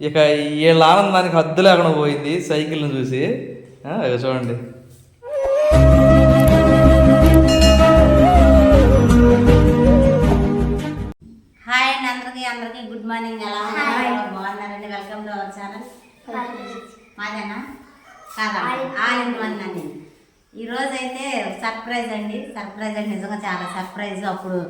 ఇక వీళ్ళ ఆనందానికి హద్దు లేకుండా పోయింది సైకిల్ని చూసి. చూడండి. హాయ్ అండి అందరికి అందరికి గుడ్ మార్నింగ్ ఎలా ఉన్నారు? బాగున్నారండి? వెల్కమ్ టు అవర్ ఛానల్ మాదేనా? కాదా? ఆల్ ఇన్ వన్ అండి ఈరోజు అయితే సర్ప్రైజ్ అండి. సర్ప్రైజ్ అండి నిజంగా చాలా సర్ప్రైజ్ అప్పుడు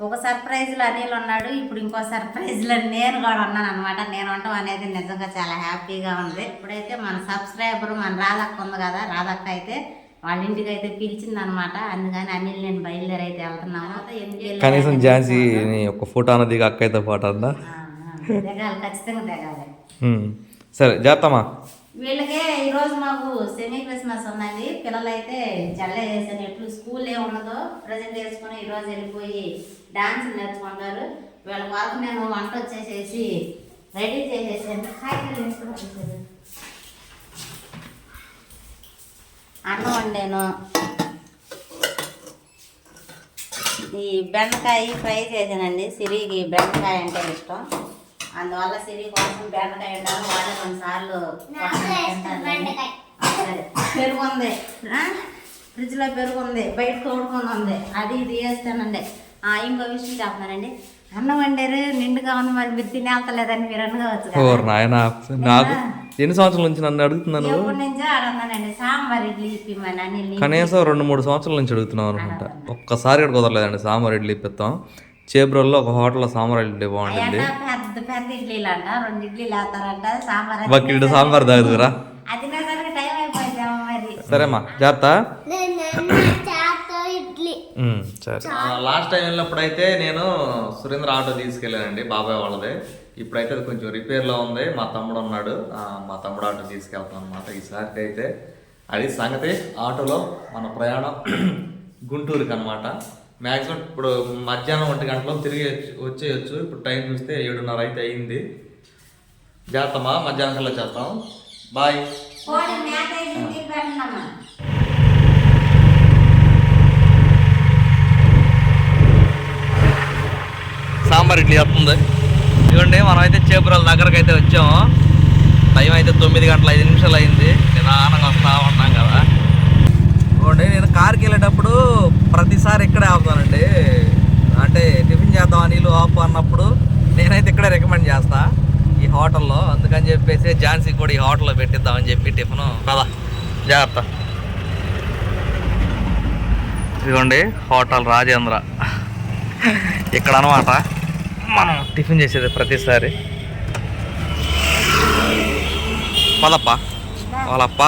ఒక సర్ప్రైజ్లో అనిల్ ఉన్నాడు ఇప్పుడు ఇంకో సర్ప్రైజ్లో నేను కూడా ఉన్నాను అనమాట నేను ఉండటం అనేది నిజంగా చాలా హ్యాపీగా ఉంది. ఇప్పుడైతే మన సబ్స్క్రైబర్ మన రాధక్క ఉంది కదా రాధక్క అయితే వాళ్ళ ఇంటికి అయితే పిలిచింది అనమాట అందుకని అనిల్ నేను బయలుదేరి అయితే వెళ్తున్నాము ఎందుకు వెళ్ళాను కనీసం ఝాన్సీ ఒక్క ఫోటో అన్నది అక్కయితో పాటు ఆ, దిగాలి ఖచ్చితంగా దిగాలి. సరే చేస్తామా వీళ్ళకే ఈరోజు మాకు సెమీ క్రిస్మస్ ఉన్నది పిల్లలైతే అయితే జల్ల ఎప్పుడు స్కూల్ ఏ ఉన్నదో ప్రజెంట్ వేసుకుని ఈరోజు వెళ్ళిపోయి డాన్స్ నేర్చుకుంటారు. వీళ్ళ వరకు నేను వంట వచ్చేసేసి రెడీ చేసేసాను. కాయగూరలు అన్నం వండాను. ఈ బెండకాయ ఫ్రై చేశానండి. సిరికి బెండకాయ అంటే ఇష్టం. అందువల్ల సిరి కోసం బెండకాయ వండాను వాళ్ళు రెండు సార్లు సరే పెరుగు ఉంది? ఫ్రిడ్జ్లో పెరుగు ఉంది. బయట తోడుకొని ఉంది. అది ఇది వేస్తానండి. ఆ, ఇంకో విషయం చెప్తున్నానండి. అన్నం వండారు నిండుగా ఉంది మరి మీరు తినేళ్తలేదని మీరు అనుకోవచ్చు ఓ నాయన నాకు ఎన్ని సంవత్సరాల నుంచి నన్ను అడుగుతున్నాను? సాంబార్ ఇడ్లీ కనీసం రెండు మూడు సంవత్సరాల నుంచి అడుగుతున్నాం అనుకుంటా. ఒక్కసారి కూడా కుదరలేదండి సాంబార్ ఇడ్లీ ఇప్పిస్తాం. చేబ్రోల్లో ఒక హోటల్లో సాంబార్ ఇడ్లీ బాగుంటుంది. పెద్ద పెద్ద ఇడ్లీలు అంట రెండు ఇడ్లీలు వేస్తారంట సాంబార్ అది బకెట్ సాంబార్ తాగుదురా. అది తినేసరికి టైం అయిపోయిందేమో మరి. సరేమ్మా జాగ్రత్త. సరే. లాస్ట్ టైం వెళ్ళినప్పుడు అయితే నేను సురేంద్ర ఆటో తీసుకెళ్ళానండి బాబాయ్ వాళ్ళది. ఇప్పుడైతే అది కొంచెం రిపేర్లో ఉంది మా తమ్ముడు ఉన్నాడు. మా తమ్ముడు ఆటో తీసుకెళ్తాను అనమాట ఈసారికి అయితే అది సంగతి ఆటోలో మన ప్రయాణం గుంటూరుకి అనమాట మ్యాక్సిమం ఇప్పుడు మధ్యాహ్నం ఒంటి గంటలో తిరిగి వచ్చి- వచ్చేయచ్చు. ఇప్పుడు టైం చూస్తే ఏడున్నర అయితే అయింది. జాగ్రత్తమా మధ్యాహ్నం కల్లా చేస్తాం. బాయ్. సాంబార్ ఇడ్లీ వస్తుంది. ఇదిగోండి మనం అయితే చేపురాల దగ్గరకు అయితే వచ్చాము. టైం అయితే తొమ్మిది గంటల ఐదు నిమిషాలు అయింది. నిదానంగా వస్తా ఉన్నాం కదా. అనుకోండి నేను కార్కి వెళ్ళేటప్పుడు ప్రతిసారి ఇక్కడే ఆపుతానండి. అంటే టిఫిన్ చేద్దాం నీళ్ళు ఆపు అన్నప్పుడు నేనైతే ఇక్కడే రికమెండ్ చేస్తా ఈ హోటల్లో. అందుకని చెప్పేసి ఝాన్సీ కూడా ఈ హోటల్లో పెట్టిద్దామని చెప్పి టిఫిన్. కదా జాగ్రత్త. ఇదిగోండి హోటల్ రాజేంద్ర. ఇక్కడ అనమాట మనం టిఫిన్ చేసేది ప్రతిసారి. పదప్ప వాళ్ళప్ప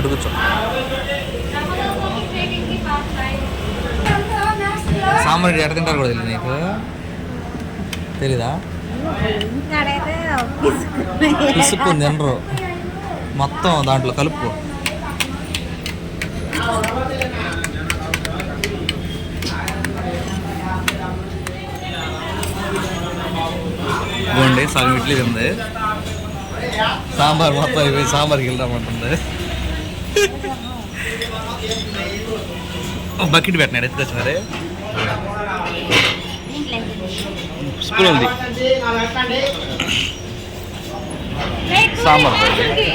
అడుగుచో. సాంబార్ ఎక్కడ తింటారు కూడా తెలియదు నీకు? తెలీదా? పిసుక్కుంది తినరు. మొత్తం దాంట్లో కలుపు. సగం ఇడ్లీ ఉంది సాంబార్ మొత్తం అయిపోయి సాంబార్కి వెళ్దామంటుంది బకెట్ పెట్టినాడు ఎత్తుకొచ్చినారే స్పూన్ ఉంది. సాంబార్ ఉంది.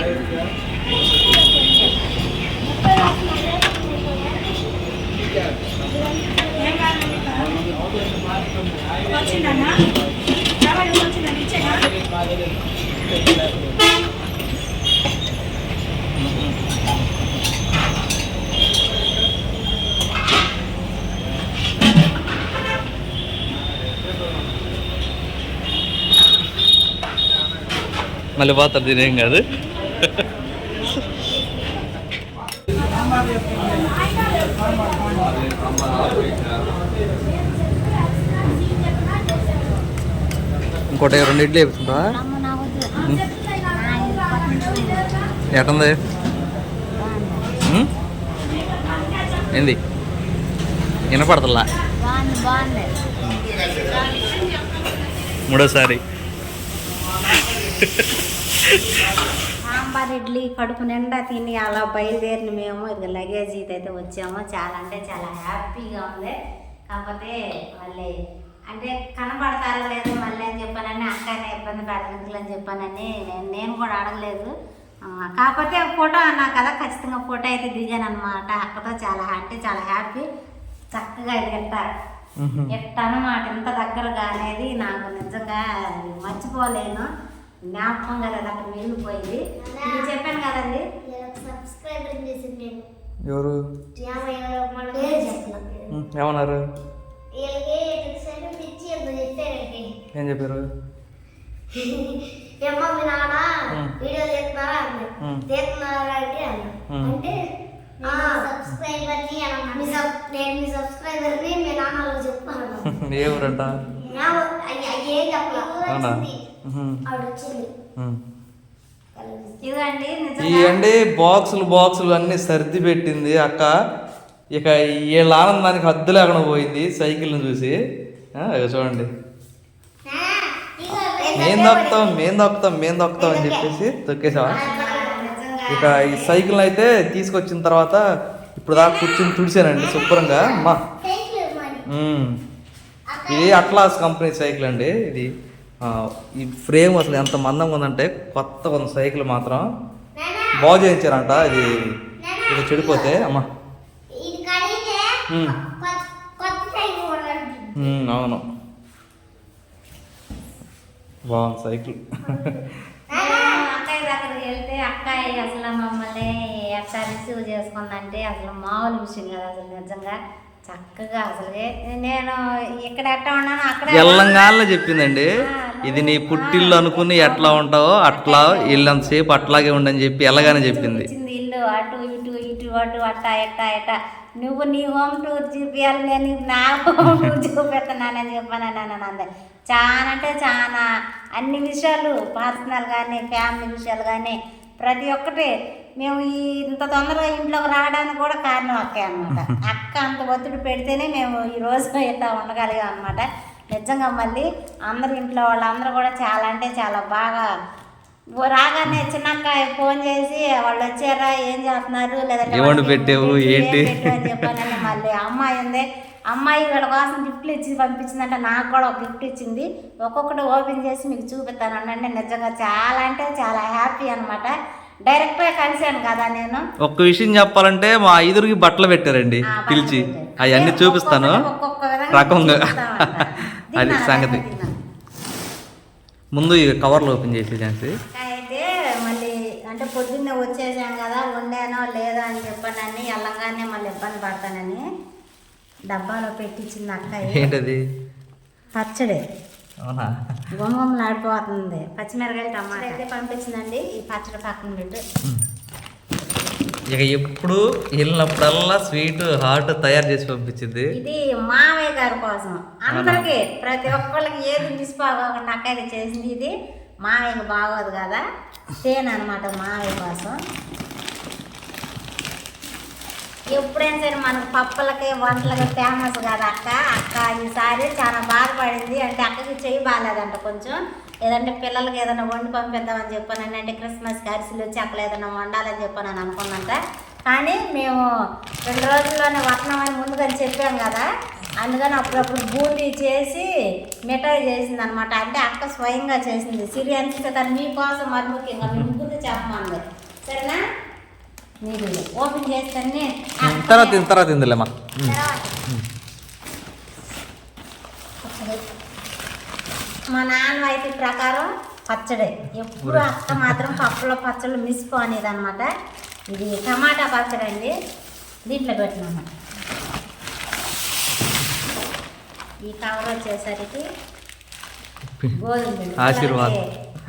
ఇచ్చేనా? పోతారు దీని ఏం కాదు ఇంకోటి రెండు ఇడ్లీ వేస్తుందా ఎటుంది ఉమ్? ఏంది వినపడతలా బాగుంది బాగుంది మూడోసారి సాంబార్ ఇడ్లీ కడుపు నిండా తిని అలా బయలుదేరిన మేము ఇక లగేజ్ అయితే వచ్చాము. చాలా అంటే చాలా హ్యాపీగా ఉంది. కాకపోతే మళ్ళీ అంటే కనపడతారో లేదో మళ్ళీ అని చెప్పానని అక్కనే ఇబ్బంది పెడతాను అని చెప్పానని నేను నేను కూడా అడగలేదు. కాకపోతే ఫోటో అన్నా కదా ఖచ్చితంగా ఫోటో అయితే దిగాను అనమాట అక్కతో చాలా అంటే చాలా హ్యాపీ. చక్కగా ఎట్ట ఎట్ట అనమాట ఇంత దగ్గరగా అనేది నాకు నిజంగా మర్చిపోలేను. జ్ఞాపకంగా లేదు అక్కడ మిగిలిపోయింది ఇది చెప్పాను కదండి. సబ్స్క్రైబర్ చేసింది నేను. ఎవరు? ఏమన్నారు? ఏం చెప్పారు? ఏమో మీ నాన్న. వీడియో చేస్తున్నారా. చేస్తున్నారా అంటే సబ్స్క్రైబర్ని నేను మీ సబ్స్క్రైబర్ని మీ నాన్నలో ఏ ఊరంట ఏం చెప్పలేదు అండి బాక్సులు బాక్సులు అన్ని సర్ది పెట్టింది అక్క. ఇక వీళ్ళ ఆనందానికి హద్దు లేకుండా పోయింది సైకిల్ని చూసి. చూడండి. మేం దొక్కుతాం మేం దొక్కుతాం మేం దొక్కుతాం అని చెప్పేసి తొక్కేసావా? ఇక ఈ సైకిల్ అయితే తీసుకొచ్చిన తర్వాత ఇప్పుడు దాకా కూర్చుని తుడిచానండి శుభ్రంగా. ఉమ్. ఇది అట్లాస్ కంపెనీ సైకిల్ అండి ఇది. ఈ ఫ్రేమ్ అసలు ఎంత మందంగా ఉందంటే కొత్తగా ఉంది సైకిల్ మాత్రం బాగు చేయించారంట. ఇది ఇది చెడిపోతే అమ్మా. కొత్త- కొత్త అవును. బాగుంది సైకిల్. వెళ్తే అక్కయ్య అసలు మమ్మల్ని ఎట్లా రిసీవ్ చేసుకుందంటే అసలు మామూలు విషయం కదా అసలు నిజంగా. చక్కగా అసలు నేను ఇక్కడ ఎట్లా ఉన్నానో అక్కడ ఎల్లంగాల్లో చెప్పిందండి. ఇది నీ పుట్టిల్లు అనుకుని ఎట్లా ఉంటావో అట్లా ఇల్లంతసేపు అట్లాగే ఉండని చెప్పి ఎలాగానే చెప్పింది. ఇల్లు అటు ఇటు ఇటు అటు అట్ట ఎట్ట ఎట్ట. నువ్వు నీ హోమ్ టూర్ చూపించాలి నేను నా హోమ్ టూర్ చూపెడుతున్నానని చెప్పాను నన్ను అందే చాలా అంటే చాలా అన్ని విషయాలు పర్సనల్ కానీ ఫ్యామిలీ విషయాలు కానీ ప్రతి ఒక్కటి. మేము ఈ ఇంత తొందరగా ఇంట్లోకి రావడానికి కూడా కారణం అక్కే అనమాట అక్క అంత ఒత్తిడి పెడితేనే మేము ఈ రోజు ఇట్లా ఉండగలిగాం అనమాట నిజంగా మళ్ళీ అందరి ఇంట్లో వాళ్ళందరూ కూడా చాలా అంటే చాలా బాగా రాగానే చిన్నక్క ఫోన్ చేసి వాళ్ళు వచ్చారా? ఏం చేస్తున్నారు? లేదంటే పెట్టావు? ఏంటి? చెప్పానని మళ్ళీ అమ్మాయి ఉంది. అమ్మాయి వీళ్ళ కోసం గిఫ్ట్లు ఇచ్చి పంపించిందంటే నాకు కూడా ఒక గిఫ్ట్ ఇచ్చింది. ఒక్కొక్కటి ఓపెన్ చేసి మీకు చూపిస్తాను అనండి. నిజంగా చాలా అంటే చాలా హ్యాపీ అనమాట డైరెక్ట్గా కలిశాను కదా నేను. ఒక్క విషయం చెప్పాలంటే మా ఐదుగురికి బట్టలు పెట్టారండి పిలిచి. అవన్నీ అంటే చూపిస్తాను. రకంగా. అది? సంగతి. ముందు ఈ కవర్లు ఓపెన్ చేసి ఝాన్సీ అయితే మళ్ళీ అంటే పొద్దున్నే వచ్చేసాం కదా వండానో లేదో అని చెప్పానని వెళ్ళంగానే మళ్ళీ ఇబ్బంది పడతానని. డబ్బాలో పెట్టించింది అక్క ఏంటది? పచ్చడి. అవునా? గుమ్మగుమ్మలాడిపోతుంది పచ్చిమిరకాయలు టమాటా. అయితే పంపించిందండి. ఈ పచ్చడి పక్కన పెట్టు. ఇక ఎప్పుడు వెళ్ళినప్పుడల్లా స్వీట్ హాట్ తయారు చేసి పంపించింది. ఇది మావయ్య గారి కోసం. అందరికి ప్రతి ఒక్కళ్ళకి ఏది మిస్ బాగోకుండా అక్కయ్య చేసింది ఇది. మావయ్యకి బాగోదు కదా. తేనె అనమాట మావయ్య కోసం. ఎప్పుడైనా సరే మనకు పప్పులకి వంటలకి ఫేమస్ కదా అక్క? అక్క ఈసారి చాలా బాధపడింది. అంటే అక్కకి చెయ్యి బాగాలేదంట కొంచెం. ఏదంటే పిల్లలకి ఏదైనా వండి పంపిద్దామని చెప్పాను అంటే క్రిస్మస్ అరిసిలు వచ్చి అక్కడ ఏదైనా వండాలని చెప్పాను అని కానీ మేము రెండు రోజుల్లోనే వస్తున్నామని ముందుగా చెప్పాం కదా. అందుకని అప్పుడప్పుడు బూందీ చేసి మిఠాయి చేసింది అనమాట అంటే అక్క స్వయంగా చేసింది. సిరి అనిపిస్తే మీకోసం మరి ముఖ్యంగా మీ ముగ్గురు చెప్పమంది. సరేనా? ఓపెన్ చేస్తానే తర్వాత తర్వాత మా నాన్న అయితే ప్రకారం పచ్చడి. ఎప్పుడు అక్క మాత్రం పప్పులో పచ్చళ్ళు మిస్ పోనేది అనమాట ఇది టమాటా పచ్చడి అండి. దీంట్లో పెట్టినమాట ఈ కవర్ వచ్చేసరికి గోధుమ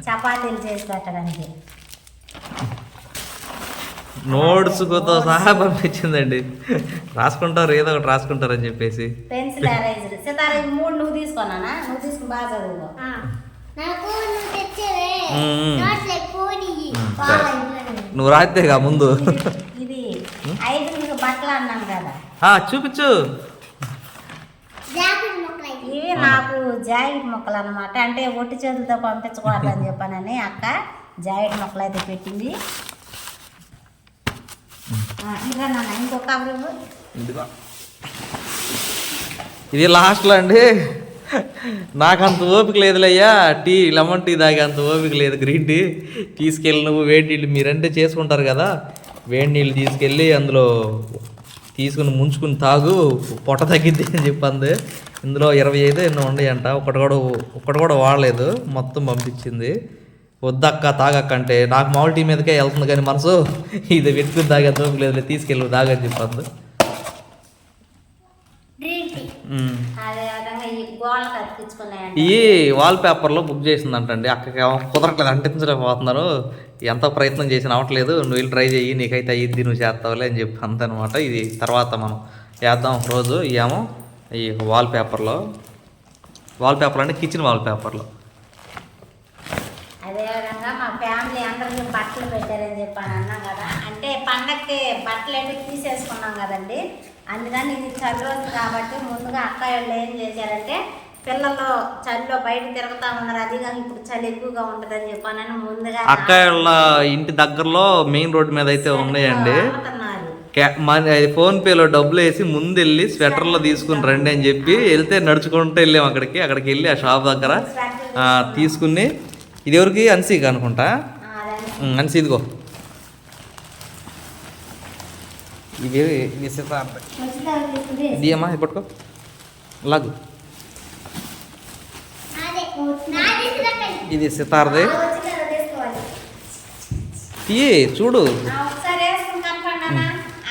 చపాతీలు చేసి పెట్టడానికి నోట్స్తో సహా పంపించిందండి. రాసుకుంటారు ఏదో ఒకటి రాసుకుంటారు అని చెప్పేసి. Pencil eraser. సితారా ఈ మూడు నువ్వు తీసుకున్నానా? నువ్వు తీసుకుని బాగా నాకు నువ్వు తెచ్చేవే. మ్మ్. నోట్స్ ఎక్కువ నీయి. మ్మ్, బాగా సరే. ఇంట్లోనే. నువ్వు రాస్తేగా ముందు. ఇది ఐదుగురికి బట్టలు అన్నాను కదా. ఆ, చూపించు. జాకెట్ ముక్కలు అయ్యి. ఇవి నాకు జాకెట్ ముక్కలు అనమాట అంటే ఒట్టి చేతులతో పంపించకూడదు అని చెప్పానని అక్క జాకెట్ మొక్కలు అయితే పెట్టింది. ఇదిగో ఇది లాస్ట్లో అండి. నాకు అంత ఓపిక లేదులయ్యా. టీ లెమన్ టీ తాగే అంత ఓపిక లేదు గ్రీన్ టీ. తీసుకెళ్ళి నువ్వు వేడి నీళ్ళు మీరంటే చేసుకుంటారు కదా. వేడి నీళ్ళు తీసుకెళ్ళి అందులో తీసుకుని ముంచుకుని తాగు. పొట్ట తగ్గిద్ది అని చెప్పింది. ఇందులో ఇరవై ఐదు ఎన్నో ఉన్నాయంట. ఒకటి కూడా ఒకటి కూడా వాడలేదు. మొత్తం పంపించింది. వద్దక్క తాగక్క అంటే నాకు మామూలు టీ మీదకే వెళ్తుంది కానీ మనసు ఇది పెట్టుకుని తాగే ఓపిక లేదు తీసుకెళ్ళి తాగని చెప్పింది. ఈ వాల్ పేపర్లో బుక్ చేసిందంటండి. అక్కకి ఏమో కుదరట్లేదు అంటించలేకపోతున్నారు. ఎంత ప్రయత్నం చేసిన అవ్వట్లేదు నువ్వు వెళ్ళి ట్రై చేయి నీకైతే అయ్యిద్ది నువ్వు చేస్తావులే అని చెప్పి అంతనమాట ఇది తర్వాత మనం వేద్దాం రోజు. ఏమో ఈ వాల్ పేపర్లో వాల్ పేపర్ అంటే కిచెన్ వాల్ పేపర్లో అదేవిధంగా మా ఫ్యామిలీ అందరికీ పెట్టారని చెప్పాను అన్నాం కదా. అంటే పండక్కి బట్టలు అయితే తీసేసుకున్నాం కదండి. అందుకని ఇది చలి రోజు కాబట్టి ముందుగా అక్క వాళ్ళు ఏం చేశారంటే పిల్లలు చలిలో బయట తిరుగుతా ఉన్నారు. అది కాక ఇప్పుడు చలి ఎక్కువగా ఉంటుందని చెప్పానని ముందుగా అక్క వాళ్ళ ఇంటి దగ్గరలో మెయిన్ రోడ్ మీద అయితే ఉన్నాయండి. ఫోన్ పేలో డబ్బులు వేసి ముందు వెళ్ళి స్వెటర్లో తీసుకుని రండి అని చెప్పి వెళ్తే నడుచుకుంటూ వెళ్ళాం అక్కడికి. అక్కడికి వెళ్ళి ఆ షాప్ దగ్గర తీసుకుని ఇది ఎవరికి? అన్సీకి అనుకుంటా? ఆ, అదని ఉమ్, అన్సీ ఇదిగో ఇవి ఇవి సితార్ ఇది అమ్మా ఇది పట్టుకో లాగు అదే నాది సిరపై ఇది సితార్ది వచ్చి కదా తీసుకోవాలి తీయి చూడు ఆ, ఒకసారి వేసుకుని కనపడినా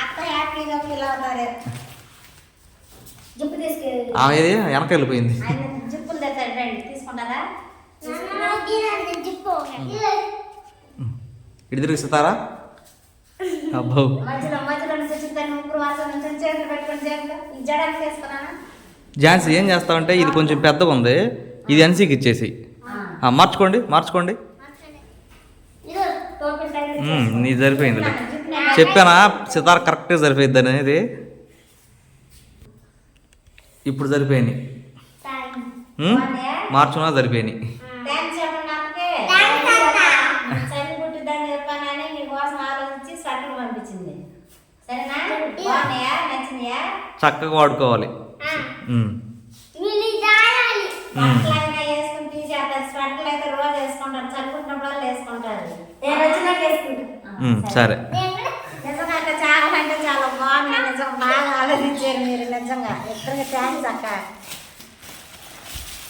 అక్క హ్యాపీగా ఫీల్ అవుతారు. జుప్పు తీసుకెళ్ళి. ఆ ఇది వెనక వెళ్ళిపోయింది. ఇటు తిరిగి సితారా? అబ్బో. మధ్యలో మధ్యలో నుంచి వచ్చిన దాన్ని ముగ్గురు వాసన నుంచి చేతులు పెట్టుకొని చేతులు ఈ జడానికి వేసుకున్నానా ఝాన్సీ ఏం చేస్తావంటే ఇది కొంచెం పెద్దగా ఉంది. ఇది అన్సీకి ఇచ్చేసి. మార్చుకోండి మార్చుకోండి. నీ సరిపోయిందిలే చెప్పానా? సితార్ కరెక్ట్గా సరిపోయింది అనేది. ఇప్పుడు సరిపోయినాయి. మార్చున్నా సరిపోయినాయి థ్యాంక్స్ చెప్పండి అక్కకే థాంక్స్ అక్క. చలి పుట్టిద్దని చెప్పానని మీకోసం ఆలోచించి స్వెటర్ పంపించింది సరేనా బాగున్నాయా నచ్చినాయా చక్కగా వాడుకోవాలి ఉమ్, వీళ్ళు జాయాలి ఉమ్. బట్టలైనా వేసుకుని తీసేస్తారు స్వెటర్లు అయితే రోజు వేసుకుంటారు చదువుకున్నప్పుడు వేసుకుంటారు నేను వచ్చినాక వేసుకుంటా. ఉమ్, సరే. నిజంగా చాలా అంటే చాలా బాగుంది నిజం బాగా ఆలోచించారు మీరు నిజంగా. ఇద్దరికి థ్యాంక్స్ అక్క.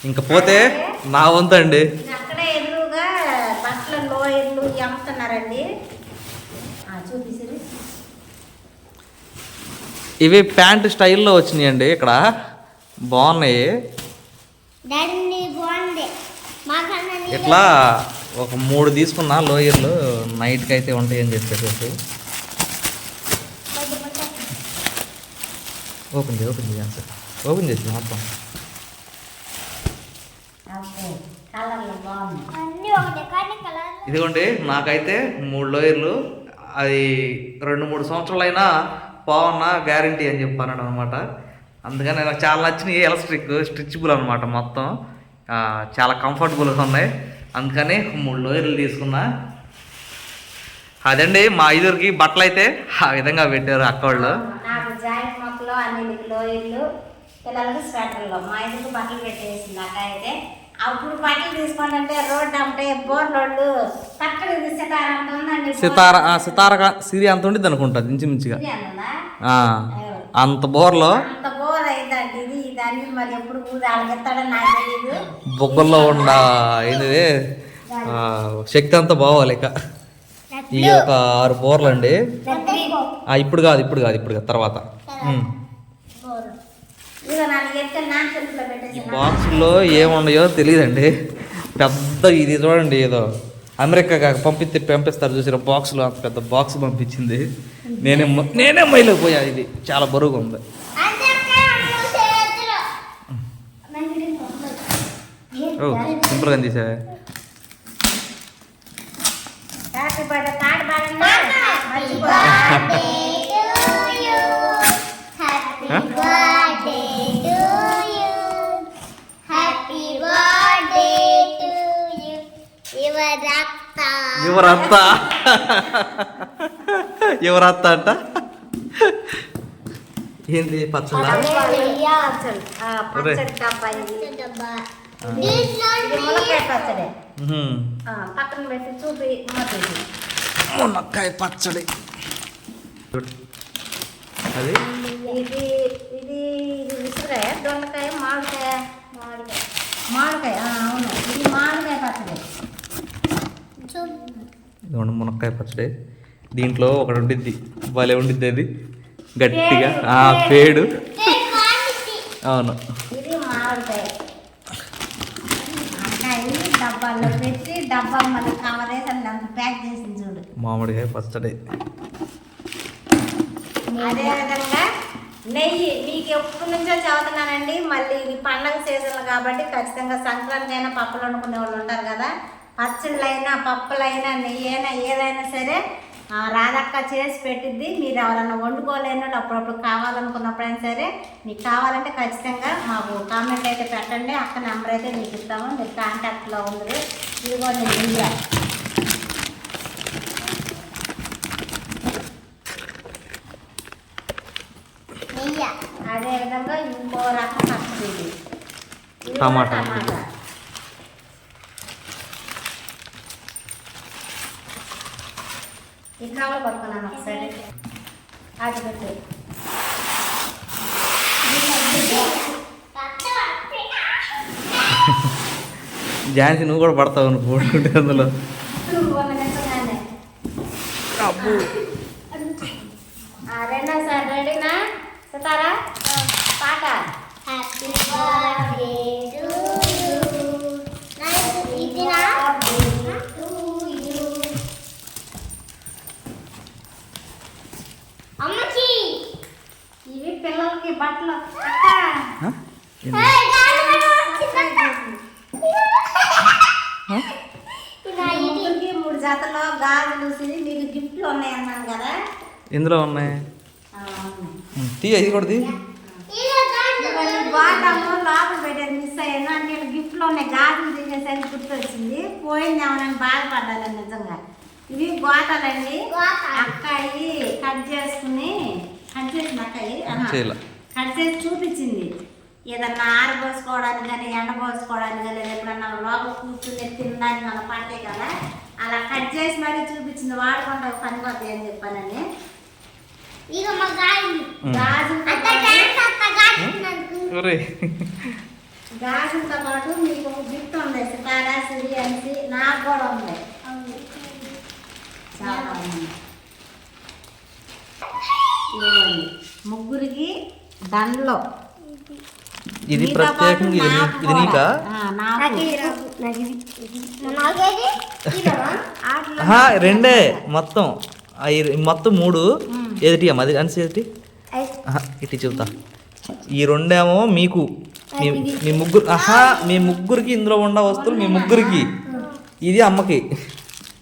ఇంక పోతే నా వంతు అండి అక్కడే ఎదురుగా బట్టల లోయర్లు ఇవి అమ్ముతున్నారండి ఆ, చూపిసిరి ఇవి ప్యాంట్ స్టైల్లో వచ్చినాయండి ఇక్కడ. బాగున్నాయి. ఇట్లా ఒక మూడు తీసుకున్నా లోయర్లు. నైట్కి అయితే ఉంటాయని చెప్పేసి. ఓపెన్ చేయి ఓపెన్ చేయి సార్ ఓపెన్ చేసి మొత్తం. ఓకే కలర్లు బాగుంది అన్నీ ఒకటే కానీ కలర్ ఇదిగోండి నాకైతే మూడు లోయర్లు. అది రెండు మూడు సంవత్సరాలైనా పోవన్నా గ్యారంటీ అని చెప్పాను అనమాట. అందుకని నాకు చాలా నచ్చినాయి ఎలక్ట్రిక్ స్ట్రిచ్బుల్ అనమాట మొత్తం. చాలా కంఫర్టబుల్గా ఉన్నాయి. అందుకని మూడు లోయర్లు తీసుకున్నా. అదండి మా ఐదుగురికి బట్టలు అయితే ఆ విధంగా పెట్టారు అక్క వాళ్ళు. నాకు జాయింట్ మొక్కలు అన్నిటికి లోయర్లు పిల్లలకి స్వెటర్లు. మా ఇద్దరికి బట్టలు పెట్టేసింది అక్క అయితే. అప్పుడు బట్టలు తీసుకోండి అంటే రోడ్డు అంటే బోర్ రోడ్డు పక్కన సితార ఉందండి సితార ఆ, సితార సిరి అంత ఉండిద్ది అనుకుంటా ఇంచుమించుగా. ఇది అంత బోర్లో? అంత బోర్ అయిందండి ఇది దాన్ని మరి ఎప్పుడు ఊరు అలగెత్తాడని నాకు తెలియదు బొగ్గల్లో ఉన్న ఏంది ఆ, శక్తి అంతా బావాలి ఇక. ఈ ఒక ఆరు బోర్లు అండి ఆ, ఇప్పుడు కాదు ఇప్పుడు కాదు ఇప్పుడు కాదు తర్వాత ఉమ్. ఇదిగో నాకు ఎక్కడ నాన్న చేతిలో ఈ పెట్టేసి బాక్సుల్లో ఏమున్నాయో తెలియదండి. పెద్ద ఇది చూడండి ఏదో. అమెరికా కాక పంపిస్తే పంపిస్తారు చూసారు బాక్సులో అంత పెద్ద బాక్స్ పంపించింది. నేనే నేనే మైలో పోయా ఇది. చాలా బరువుగా ఉంది. ఓ సింపుల్గా తీసా హ్యాపీ బర్త్డే ఆ, పక్కన పెట్టి చూపి మూతేసి మునక్కాయ పచ్చడి. అది? ఇది ఇది ఇది విసురాయ? దొండకాయ మామిడికాయ మామిడికాయ. మామిడికాయ ఆ, అవును ఇది మామిడికాయ పచ్చడి ఇదిగోండి మునక్కాయ పచ్చడి. దీంట్లో ఒకటి ఉండిద్ది. భలే ఉండిద్ది అది. గట్టిగా. ఆ పేడు. అవును. మామిడికాయ పచ్చడి. అదే విధంగా నెయ్యి. మీకు ఎప్పటి నుంచో చదువుతున్నానండి. మళ్ళీ ఇది పండగ సీజన్లు కాబట్టి ఖచ్చితంగా సంక్రాంతి అయినా పప్పులు వండుకునే వాళ్ళు ఉంటారు కదా. పచ్చళ్ళైనా పప్పులైనా నెయ్యి అయినా ఏదైనా సరే ఆ, రాధక్క చేసి పెట్టిద్ది. మీరు ఎవరన్నా వండుకోలేని అప్పుడప్పుడు కావాలనుకున్నప్పుడైనా సరే మీకు కావాలంటే ఖచ్చితంగా మాకు కామెంట్ అయితే పెట్టండి. అక్క నెంబర్ అయితే మీకు ఇస్తాము. మీరు కాంటాక్ట్లో ఉంది ఇదిగోండి నెయ్యి నెయ్యి. అదే విధంగా ఇంకో రకం పచ్చడి. టమాటా. ఈ కవర్ పట్టుకున్నాను ఒకసారి. అది పెట్టు. ఝాన్సీ నువ్వు కూడా పడతావు నువ్వు పడుకుంటే అందులో. రెండోసారి రెడీనా? సితారా పాట? Happy birthday to you nice ఇదినా to you అమ్మకి ఇవి పిల్లలకి బట్టలు అక్క ఆ? ఏంది? హే గాలి వచ్చిందక్క ఇలా ఇది ముగ్గురికి మూడు జతలో గాజులు సిరి మీకు గిఫ్ట్లు ఉన్నాయి? అన్నాను కదా ఇందులో ఉన్నాయి తీ కూడా తీ లోపల మిస్ అయ్యాను. అంటే గిఫ్ట్లో ఉన్నాయి. గాజులు తీసేసరికి గుర్తొచ్చింది. పోయింది ఏమని బాధపడ్డాను నిజంగా. ఇవి గోతాలండి. గోతాలు. అక్కాయి కట్ చేసుకుని కట్ చేసిన అక్కాయి. చేసి చూపించింది. ఏదన్నా ఆరబోసుకోవడానికి కానీ ఎండబోసుకోవడానికి కానీ లేదా ఎప్పుడన్నా లోపల కూర్చుని తినడానికి మన పంటే కదా అలా కట్ చేసి మరీ చూపించింది. వాడుకుంటా పని పడుతుంది అని చెప్పానని. ఇక మా గాజు. గాజులతో పాటు మీకు ఒక గిఫ్ట్ ఉంది. సితారా సిరి అనేసి నాకు కూడా ఉంది. చాలా. ముగ్గురికి దండలో ఇది ప్రత్యేకంగా ఇది ఇది నీకా రెండే మొత్తం. మొత్తం మూడు. ఎదుటి అమ్మ? అది అనిసి ఆహా, ఇటు చెబుతా. ఈ రెండేమో మీకు. మీ మీ ముగ్గురు ఆహా మీ ముగ్గురికి ఇందులో ఉన్న వస్తువులు మీ ముగ్గురికి. ఇది అమ్మకి.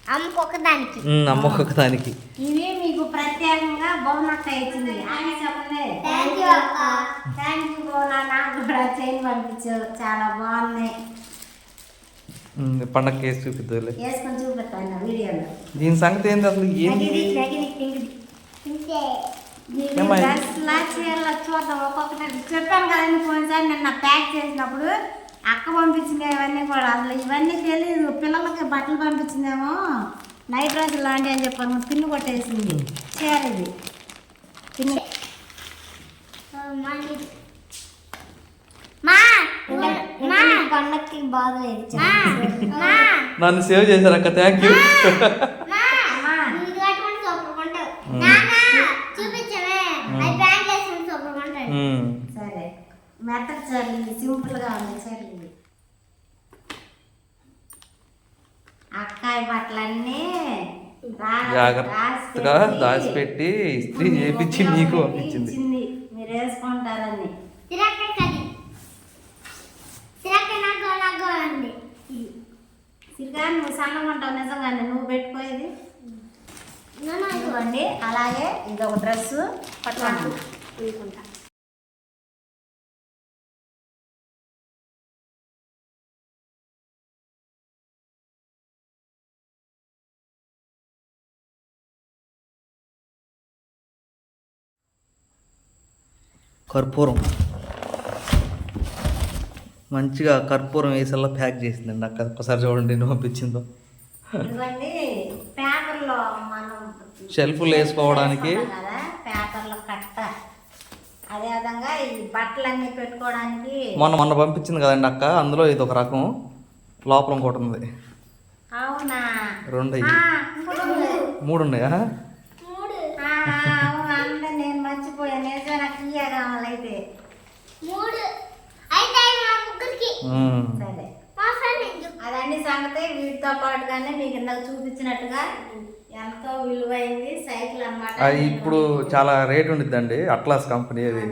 అమ్మకు ఒకదానికి ఉమ్, అమ్మకి ఒక దానికి ఇవి మీకు ప్రత్యేకంగా బహుమతి ఇచ్చింది అని చెప్పండి. థ్యాంక్ యూ అక్క. థ్యాంక్ యూ బోనా. నాకు కూడా చైన్ పంపించావు. చాలా బాగున్నాయి. పండగ కేసు చూపిద్దులే. వేసుకొని చూపెట్టాను వీడియోలో. దీని సంగతి ఏంది అసలు? చీరలా చూద్దాం. ఒక్కొక్కటి చెప్పాను కదండి పోయినసారి నిన్న ప్యాక్ చేసినప్పుడు. అక్క పంపించింది ఇవన్నీ కూడా. అసలు ఇవన్నీ తెలియదు పిల్లలకి బట్టలు పంపించిందేమో. నైట్ డ్రెస్ లాంటి అని చెప్పాను. పిన్ను కొట్టేసింది. చీర ఇది. పిన్ను. మా మా. పండక్కి మా. నన్ను సేవ్ చేశారు అక్క. థ్యాంక్ యూ మెత్తటి చీరలు ఇది సింపుల్గా ఉంది చీరలు ఇది అక్కాయి బట్టలన్నీ రా- జాగ్రత్తగా దాచిపెట్టి ఇస్త్రీ చేపించి నీకు పంపించింది మీరు వేసుకుంటారని. అండి సిరిగా నువ్వు సన్నగా ఉంటావు నిజంగానే. నువ్వు పెట్టుకోయేది? ఇదిగోండి అలాగే ఇదొక డ్రెస్సు. పట్టుకోండి. కర్పూరం. మంచిగా కర్పూరం వేసేలా ప్యాక్ చేసిందండి అక్క. ఒక్కసారి చూడండి పంపించిందో. షెల్ఫ్లు వేసుకోవడానికి అదేవిధంగా ఈ బట్టలన్నీ పెట్టుకోవడానికి మొన్న మొన్న పంపించింది కదండి అక్క అందులో ఇది ఒక రకం. లోపల ఇంకోటి ఉంది. అవునా? రెండు. మూడు ఉన్నాయా మూడు ఆ, అవును అంటే నేను మర్చిపోయాను నిజమే నాకు ఇయ్య కావాలైతే మూడు అయితే అవి మా ముగ్గురికి ఉమ్. సరే. అదండి సంగతి వీటితో పాటుగానే మీకు ఇందాక చూపించినట్టుగా ఎంతో విలువైంది సైకిల్ అన్నమాట. అది ఇప్పుడు చాలా రేట్ ఉండిద్దండి అట్లాస్ కంపెనీ అది.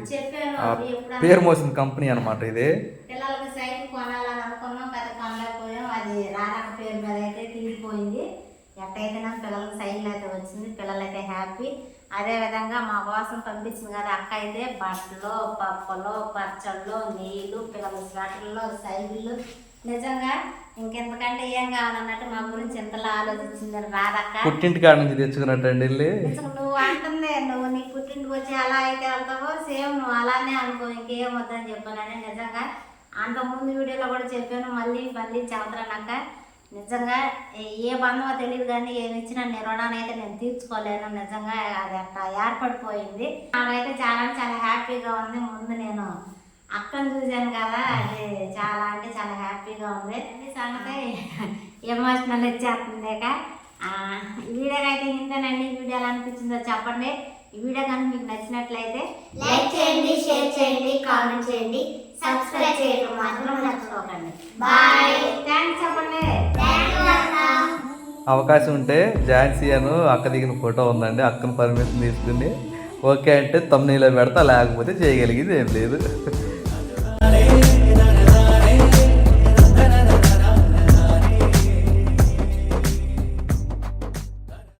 పేరు మోసిన కంపెనీ అనమాట ఇది. పిల్లలకి సైకిల్ కొనాలని అనుకున్నాం పెద్ద కొనలేకపోయాం అది రానక పేరు మీద అయితే తీరిపోయింది. ఎట్టయితే నాకు పిల్లలకి సైకిల్ అయితే వచ్చింది పిల్లలైతే హ్యాపీ. అదే విధంగా మా కోసం పంపించింది కదా అక్క అయితే బట్టలు పప్పులు పచ్చళ్ళు నీళ్ళు పిల్లల స్వెటర్లు సైకిళ్ళు నిజంగా ఇంకెంతకంటే ఏం కావాలన్నట్టు మా గురించి ఎంతలా ఆలోచించింది రాదక్క. పుట్టింటి కాడ నుంచి తెచ్చుకున్నట్టండి నువ్వు అంటుంది నువ్వు నీ పుట్టింటికి వచ్చి ఎలా అయితే వెళ్తావో సేమ్ నువ్వు అలానే అనుకో ఇంకేం వద్దని చెప్పానని నిజంగా అంత ముందు వీడియోలో కూడా చెప్పాను మళ్ళీ మళ్ళీ చెబుతానక్క నిజంగా ఏ బంధమో తెలియదు కానీ ఏమి ఇచ్చిన నీ రుణాన్ని అయితే నేను తీర్చుకోలేను. నిజంగా అది అట్లా ఏర్పడిపోయింది. నాకైతే చాలా అంటే చాలా హ్యాపీగా ఉంది. ముందు నేను అక్కను చూశాను కదా అది చాలా అంటే చాలా హ్యాపీగా ఉంది. అది సంగతి ఎమోషనల్ వచ్చేస్తుంది ఆ, ఈ అయితే ఇంతేనండి. ఈ వీడియో ఎలా అనిపించిందో చెప్పండి. ఈ వీడియో కానీ మీకు నచ్చినట్లయితే లైక్ చేయండి షేర్ చేయండి కామెంట్ చేయండి. సబ్స్క్రైబ్ చేయడం మాత్రం మర్చిపోకండి. బాయ్. థ్యాంక్స్ చెప్పండి. అవకాశం ఉంటే ఝాన్సీ అను అక్క దిగిన ఫోటో ఉందండి అక్కను పర్మిషన్ తీసుకుని ఓకే అంటే తమ్నీలో పెడతా లేకపోతే చేయగలిగింది ఏం లేదు.